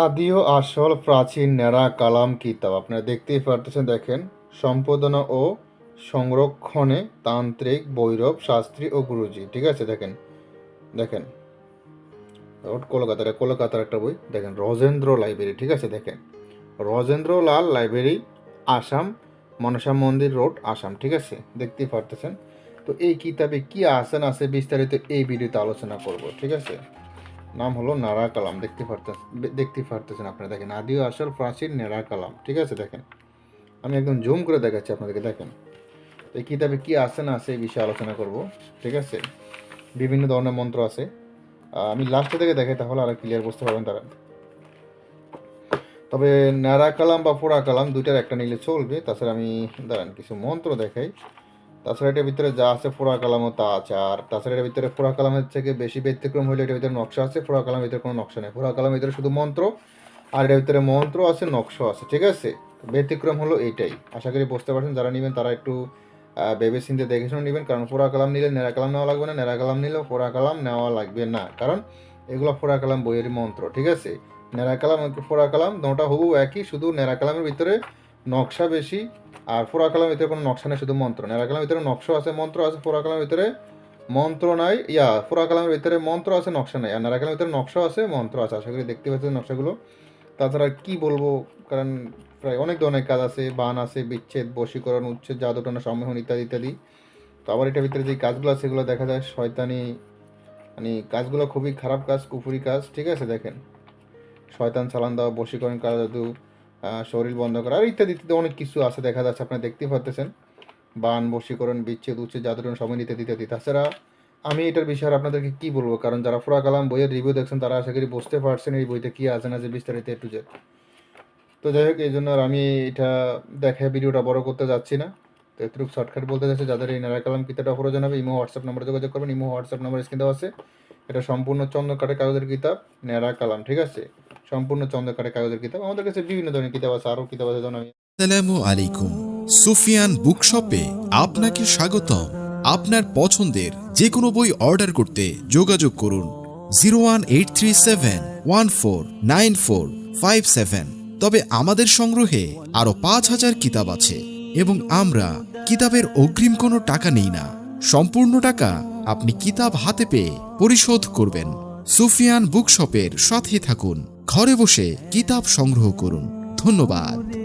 আদি ও আসল প্রাচীন ন্যাড়া কালাম কিতাব। আপনারা দেখতেই পারতেছেন, দেখেন, সম্পাদনা ও সংরক্ষণে তান্ত্রিক বৈরব শাস্ত্রী ও গুরুজি, ঠিক আছে, দেখেন দেখেন। কলকাতার কলকাতার একটা বই, দেখেন, রজেন্দ্র লাইব্রেরি, ঠিক আছে, দেখেন। রজেন্দ্র লাল লাইব্রেরি, আসাম, মনসা মন্দির রোড, আসাম, ঠিক আছে, দেখতেই পারতেছেন। তো এই কিতাবে কি আছে না আছে বিস্তারিত এই ভিডিওতে আলোচনা করব, ঠিক আছে? নাম হলো নারা কালাম। দেখতে পারতেছেন দেখতে পারতেছেন আপনারা। দেখেন, আদিও আসল প্রাচীন নেড়া কালাম, ঠিক আছে? দেখেন, আমি একদম জুম করে দেখাচ্ছি আপনাদেরকে, দেখেন। এই কিতাবে কি আছে না আছে এই বিষয়ে আলোচনা করব, ঠিক আছে? বিভিন্ন ধরনের মন্ত্র আছে। আমি লাস্টে থেকে দেখাই, তাহলে আরও ক্লিয়ার বুঝতে পারবেন তারা। তবে ন্যাড়া কালাম বা পোড়া কালাম দুইটার একটা নিলে চলবে। তাছাড়া আমি, দাঁড়ান, কিছু মন্ত্র দেখাই। তাছাড়া এটার ভিতরে যা আছে পোড়া কালামও তা আছে। আর তাছাড়া এটার ভিতরে পোড়া কালামের থেকে বেশি ব্যতিক্রম হলে এটার ভিতরে নকশা আছে পোড়া কালামের ভিতরে কোনো নকশা নেই। পোড়া কালামের ভিতরে শুধু মন্ত্র, আর এটার ভিতরে মন্ত্র আছে নকশা আছে, ঠিক আছে? ব্যতিক্রম হলো এইটাই। আশা করি বুঝতে পারছেন, যারা নেবেন তারা একটু ভেবে চিন্তে দেখে শুনে নেবেন, কারণ পোড়া কালাম নিলে নেড়া কালাম নেওয়া লাগবে না নেড়া কালাম নিলেও পোড়া কালাম নেওয়া লাগবে না। কারণ এগুলো পোড়া কালাম বইয়ের মন্ত্র, ঠিক আছে? নেড়া কালাম পোড়া কালাম, দুটা হুবু একই, শুধু নেড়া কালামের ভিতরে নকশা বেশি, আর ফোরা কালামের ভিতরে কোনো নকশা নেই, শুধু মন্ত্র। নেড়া কালামের ভিতরে নকশা আছে, মন্ত্র আছে ফোরা কালামের ভিতরে মন্ত্র নাই। ইয়া ফোরা কালামের ভিতরে মন্ত্র আছে, নকশা নাই। আর নেড়া কালামের ভিতরে নকশা আছে, মন্ত্র আছে। আশা করি দেখতে পাচ্ছেন নকশাগুলো। তাছাড়া কি বলব, কারণ প্রায় অনেক ধরনের কাজ আছে, বান আছে, বিচ্ছেদ, বশীকরণ, উচ্ছেদ, জাদুটনা, সম্মোহন ইত্যাদি ইত্যাদি। তো আবার এটার ভিতরে যে কাজগুলো আছে সেগুলো দেখা যায় শয়তানি মানে কাজগুলো খুবই খারাপ কাজ, কুফুরি কাজ, ঠিক আছে, দেখেন। শয়তান চালান দেওয়া বশীকরণ কাজ জাদু শরীর বন্ধ করা আর ইত্যাদি ইত্যাদি অনেক কিছু আছে, দেখা যাচ্ছে আপনারা দেখতেই পারতেছেন। বান, বশীকরণ, বিচ্ছেদ, উচ্ছেদ জাদুটন সময় ইত্যাদি ইত্যাদি তাছাড়া আমি এটার বিষয়ে আপনাদেরকে কি বলব? কারণ যারা ফুরা কালাম বইয়ের রিভিউ দেখছেন, তারা আশা করি বুঝতে পারছেন এই বইতে কী আছে না যে বিস্তারিত একটু যে তো যাই হোক এই জন্য আর আমি এটা দেখে ভিডিওটা বড় করতে যাচ্ছি না। তো এতটুকু শর্টকাট বলতে যাচ্ছে যাদের এই নারা কালাম কিতাবটা প্রয়োজন হবে, ইমো, হোয়াটসঅ্যাপ নাম্বারে যোগাযোগ করবেন। ইমো, হোয়াটসঅ্যাপ নাম্বার স্ক্রিন দেওয়া আছে। এটা সম্পূর্ণ চন্দ্রকাঠে কাগজের কিতাব নেড়া কালাম, ঠিক আছে? সম্পূর্ণ চন্দ্রকাঠে কাগজের কিতাব। আমাদের কাছে বিভিন্ন ধরনের কিতাব আছে, আরও কিতাব আছে আসসালামু আলাইকুম। সুফিয়ান বুকশপে আপনাকে স্বাগতম। আপনার পছন্দের যে কোনো বই অর্ডার করতে যোগাযোগ করুন zero one eight three seven one four nine four five seven. তবে আমাদের সংগ্রহে আরও পাঁচ হাজার কিতাব আছে এবং আমরা কিতাবের অগ্রিম কোনো টাকা নেই না। সম্পূর্ণ টাকা আপনি কিতাব হাতে পেয়ে পরিশোধ করবেন। সুফিয়ান বুকশপের সাথে থাকুন। ঘরে বসে কিতাব সংগ্রহ করুন। ধন্যবাদ।